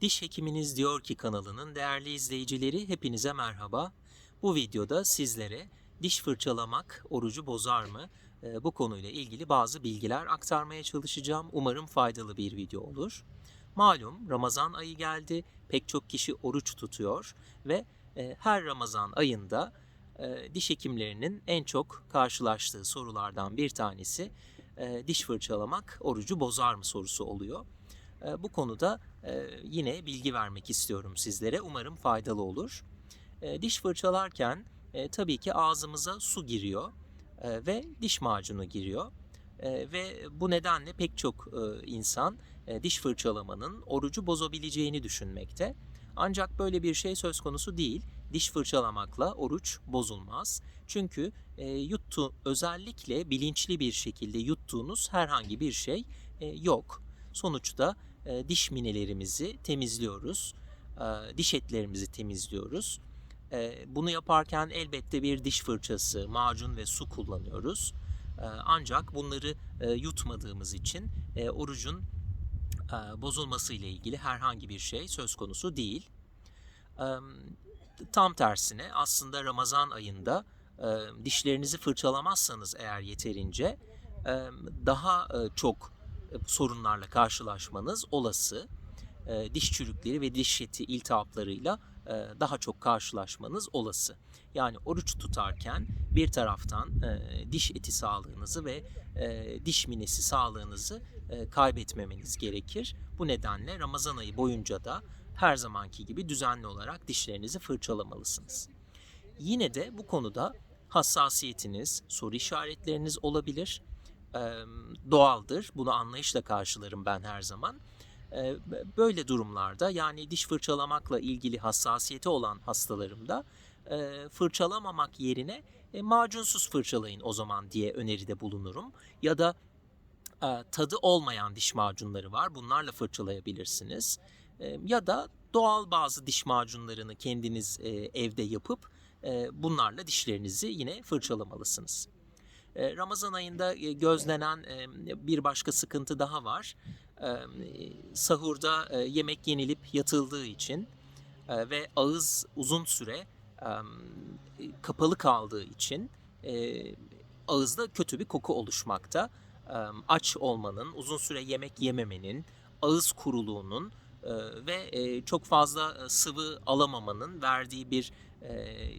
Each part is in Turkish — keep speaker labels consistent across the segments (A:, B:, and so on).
A: Diş Hekiminiz Diyor ki kanalının değerli izleyicileri hepinize merhaba. Bu videoda sizlere diş fırçalamak orucu bozar mı? Ee, Bu konuyla ilgili bazı bilgiler aktarmaya çalışacağım. Umarım faydalı bir video olur. Malum Ramazan ayı geldi. Pek çok kişi oruç tutuyor ve e, her Ramazan ayında e, diş hekimlerinin en çok karşılaştığı sorulardan bir tanesi e, diş fırçalamak orucu bozar mı sorusu oluyor. E, Bu konuda e, yine bilgi vermek istiyorum sizlere. Umarım faydalı olur. E, Diş fırçalarken e, tabii ki ağzımıza su giriyor e, ve diş macunu giriyor. Ve bu nedenle pek çok insan diş fırçalamanın orucu bozabileceğini düşünmekte. Ancak böyle bir şey söz konusu değil. Diş fırçalamakla oruç bozulmaz. Çünkü e, yuttu özellikle bilinçli bir şekilde yuttuğunuz herhangi bir şey e, yok. Sonuçta e, diş minelerimizi temizliyoruz. E, diş etlerimizi temizliyoruz. E, bunu yaparken elbette bir diş fırçası, macun ve su kullanıyoruz. E, ancak bunları e, yutmadığımız için e, orucun e, bozulması ile ilgili herhangi bir şey söz konusu değil. E, tam tersine aslında Ramazan ayında e, dişlerinizi fırçalamazsanız eğer yeterince e, daha e, çok e, sorunlarla karşılaşmanız olası. E, diş çürükleri ve diş eti iltihaplarıyla e, daha çok karşılaşmanız olası. Yani oruç tutarken bir taraftan e, diş eti sağlığınızı ve diş minesi sağlığınızı kaybetmemeniz gerekir. Bu nedenle Ramazan ayı boyunca da her zamanki gibi düzenli olarak dişlerinizi fırçalamalısınız. Yine de bu konuda hassasiyetiniz, soru işaretleriniz olabilir. Doğaldır. Bunu anlayışla karşılarım ben her zaman. Böyle durumlarda yani diş fırçalamakla ilgili hassasiyeti olan hastalarımda fırçalamamak yerine e, macunsuz fırçalayın o zaman diye öneride bulunurum. Ya da tadı olmayan diş macunları var. Bunlarla fırçalayabilirsiniz. Ya da doğal bazı diş macunlarını kendiniz evde yapıp bunlarla dişlerinizi yine fırçalamalısınız. E, Ramazan ayında e, gözlenen e, bir başka sıkıntı daha var. Sahurda yemek yenilip yatıldığı için ve ağız uzun süre kapalı kaldığı için ağızda kötü bir koku oluşmakta. Aç olmanın, uzun süre yemek yememenin, ağız kuruluğunun ve çok fazla sıvı alamamanın verdiği bir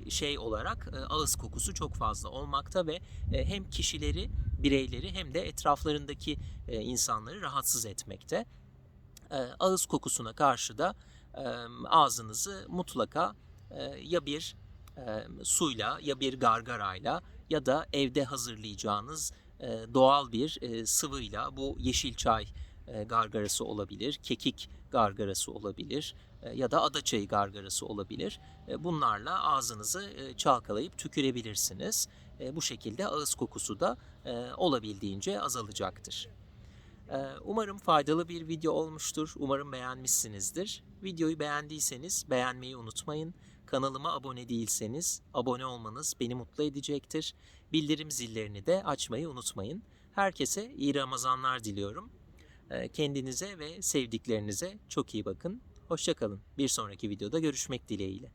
A: şey olarak e, ağız kokusu çok fazla olmakta ve e, hem kişileri, bireyleri hem de etraflarındaki e, insanları rahatsız etmekte. E, Ağız kokusuna karşı da e, ağzınızı mutlaka e, ya bir e, suyla ya bir gargarayla ya da evde hazırlayacağınız e, doğal bir e, sıvıyla bu yeşil çay e, gargarası olabilir, kekik gargarası olabilir e, ya da ada çayı gargarası olabilir. E, Bunlarla ağzınızı e, çalkalayıp tükürebilirsiniz. E, Bu şekilde ağız kokusu da e, olabildiğince azalacaktır. E, Umarım faydalı bir video olmuştur. Umarım beğenmişsinizdir. Videoyu beğendiyseniz beğenmeyi unutmayın. Kanalıma abone değilseniz abone olmanız beni mutlu edecektir. Bildirim zillerini de açmayı unutmayın. Herkese iyi Ramazanlar diliyorum. E, Kendinize ve sevdiklerinize çok iyi bakın. Hoşçakalın. Bir sonraki videoda görüşmek dileğiyle.